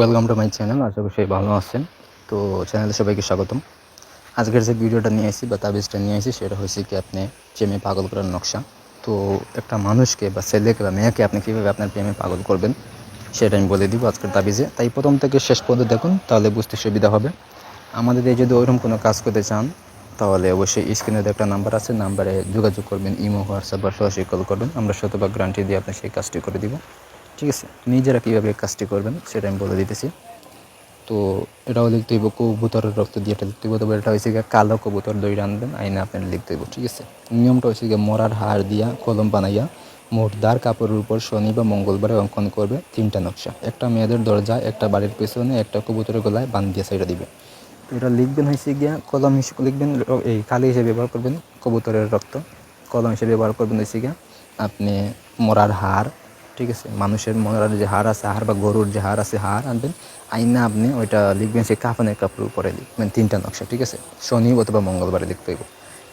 Welcome to my channel আশা করি সবাই ভালো আছেন। তো চ্যানেলে সবাইকে স্বাগতম। আজকের যে ভিডিওটা নিয়ে আসি বা তাবিজটা নিয়ে আসি সেটা হয়েছে কি আপনি প্রেমে পাগল করার নকশা। তো একটা মানুষকে বা ছেলেকে বা মেয়েকে আপনি কীভাবে আপনার প্রেমে পাগল করবেন, সেটা আমি বলে দিব আজকের তাবিজে। তাই প্রথম থেকে শেষ পর্যন্ত দেখুন, তাহলে বুঝতে সুবিধা হবে। আমাদের এই যদি ওইরকম কোনো কাজ করতে চান, তাহলে অবশ্যই স্ক্রিনে একটা নাম্বার আছে। নাম্বারে যোগাযোগ করবেন, ইমো, হোয়াটসঅ্যাপ বা সরাসরি কল করবেন। আমরা শতভাগ গ্যারান্টি দিয়ে আপনি সেই কাজটি করে দিব। ঠিক আছে? নিজেরা কীভাবে কাজটি করবেন সেটা আমি বলে দিতেছি। তো এটাও লিখতে হইব কবুতরের রক্ত দিয়ে এটা লিখতে হইব তবে এটা হয়েছে গিয়ে কালো কবুতর দই রানবেন আইনে আপনার লিখতে হইব, ঠিক আছে? নিয়মটা হয়েছে গিয়ে মরার হাড় দিয়া কলম বানাইয়া মোটদার কাপড়ের উপর শনি বা মঙ্গলবারে অঙ্কন করবে তিনটা নকশা। একটা মেয়েদের দরজা, একটা বাড়ির পেছনে, একটা কবুতরের গলায় বান দিয়ে সাইডে দিবে এটা লিখবেন হয়েছে গিয়া কলম হিসেবে লিখবেন এই কালি হিসেবে ব্যবহার করবেন কবুতরের রক্ত। কলম হিসেবে ব্যবহার করবেন হয়েছে গিয়া আপনি মরার হাড় ঠিক আছে? মানুষের মরার যে হার আছে, হার বা গরুর যে হার আছে, হার আনবেন। আইনা আপনি ওইটা লিখবেন সেই কাফনের কাপড়ের উপরে লিখবেন, তিনটা নকশা, ঠিক আছে? শনি অথবা মঙ্গলবারে লিখতে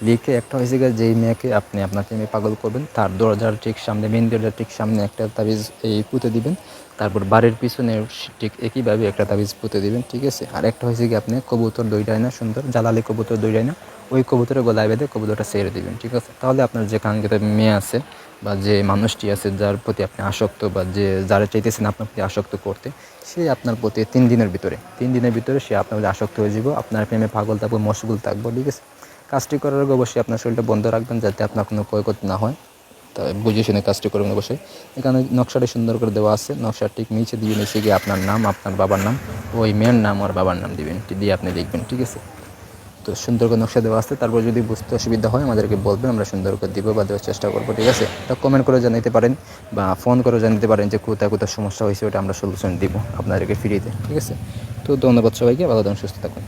লিখে একটা হয়েছে যেই মেয়েকে আপনি, আপনার প্রেমে পাগল করবেন, তার দরজার ঠিক সামনে মেন দরজার ঠিক সামনে একটা তাবিজ এই পুঁতে দিবেন, তারপর বাড়ির পিছনে ঠিক একইভাবে একটা তাবিজ পুঁতে দিবেন, ঠিক আছে? আর একটা হয়েছে কি আপনি কবুতর দইটাই না সুন্দর জ্বালালি কবুতর দইটাই না ওই কবুতরের গলায় বেঁধে কবুতরটা ছেড়ে দিবেন, ঠিক আছে? তাহলে আপনার যে কাঙ্ক্ষিত মেয়ে আছে বা যে মানুষটি আছে, যার প্রতি আপনি আসক্ত বা যে, যারা চাইতেছেন আপনার প্রতি আসক্ত করতে, সে আপনার প্রতি তিন দিনের ভিতরে, তিন দিনের ভিতরে সে আপনার প্রতি আসক্ত হয়ে যাব, আপনার প্রেমে পাগল থাকব, মশগুল থাকব, ঠিক আছে? কাজটি করার আগে অবশ্যই আপনার শরীরটা বন্ধ রাখবেন যাতে আপনার কোনো ক্ষয়ক্ষতি না হয়। তাই বুঝে শুনে কাজটি করবেন অবশ্যই। এখানে নকশাটি সুন্দর করে দেওয়া আছে। নকশার ঠিক নিচে দিয়ে নিচে গিয়ে আপনার নাম, আপনার বাবার নাম, ওই মেয়ের নাম আর বাবার নাম দিবেন। দিয়ে আপনি লিখবেন ঠিক আছে? তো সুন্দর করে নকশা দেওয়া আছে। তারপর যদি বুঝতে অসুবিধা হয়, আমাদেরকে বলবেন, আমরা সুন্দর করে দিব বা দেওয়ার চেষ্টা করব, ঠিক আছে? এটা কমেন্ট করে জানাতে পারেন বা ফোন করে জানাতে পারেন যে কোথায় কোথায় সমস্যা হয়েছে, ওটা আমরা সলিউশন দিব আপনাদেরকে ফ্রিতে ঠিক আছে? তো ধন্যবাদ সবাইকে, ভালো থাকুন, সুস্থ থাকুন।